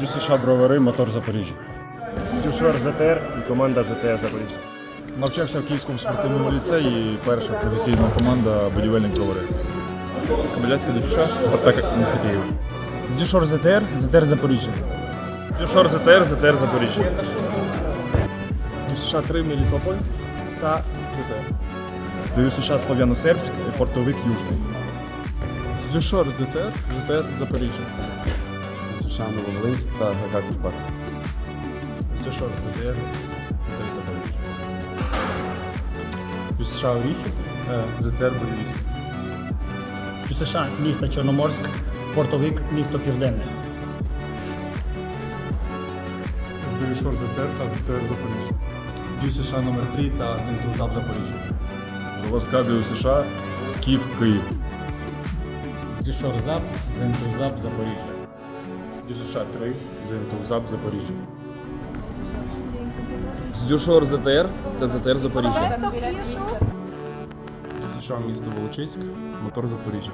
Дю США Бровари, мотор Запоріжжя. Дюшор ЗТР і команда ЗТР Запоріжжя. Навчався в Київському спортивному ліцеї, і перша професійна команда будівельник Бровари. Кобиляцька США, Спартак місто Київ. Дюшор ЗТР, ЗТР Запоріжжя. Дюшор ЗТР, ЗТР Запоріжжя. США 3 Мелітополь та ЗТР. США Слов'яно-Сербськ, портовик Южний. Дюшор ЗТР, ЗТР Запоріжжя. США Нововолинськ та ГК. Дюшор ЗТР, ЗТР Запоріжжя. Дю США Оріхів, е, ЗТР Буревіст. Дю США місто Чорноморськ, портовик місто Південне. ЗДЮ ЗТР та ЗТР Запоріжжя. Дю США номер 3 та Зентузап Запоріжжя. Волоска Дю США, Скіф, Київ. Дюшор ЗАП, Зентузап, Запоріжжя. Дю США 3, Зентузап Запоріжжя. Дюшор ЗТР та ЗТР Запоріжжя. Дюсуша місто Волочиськ, мотор Запоріжжя.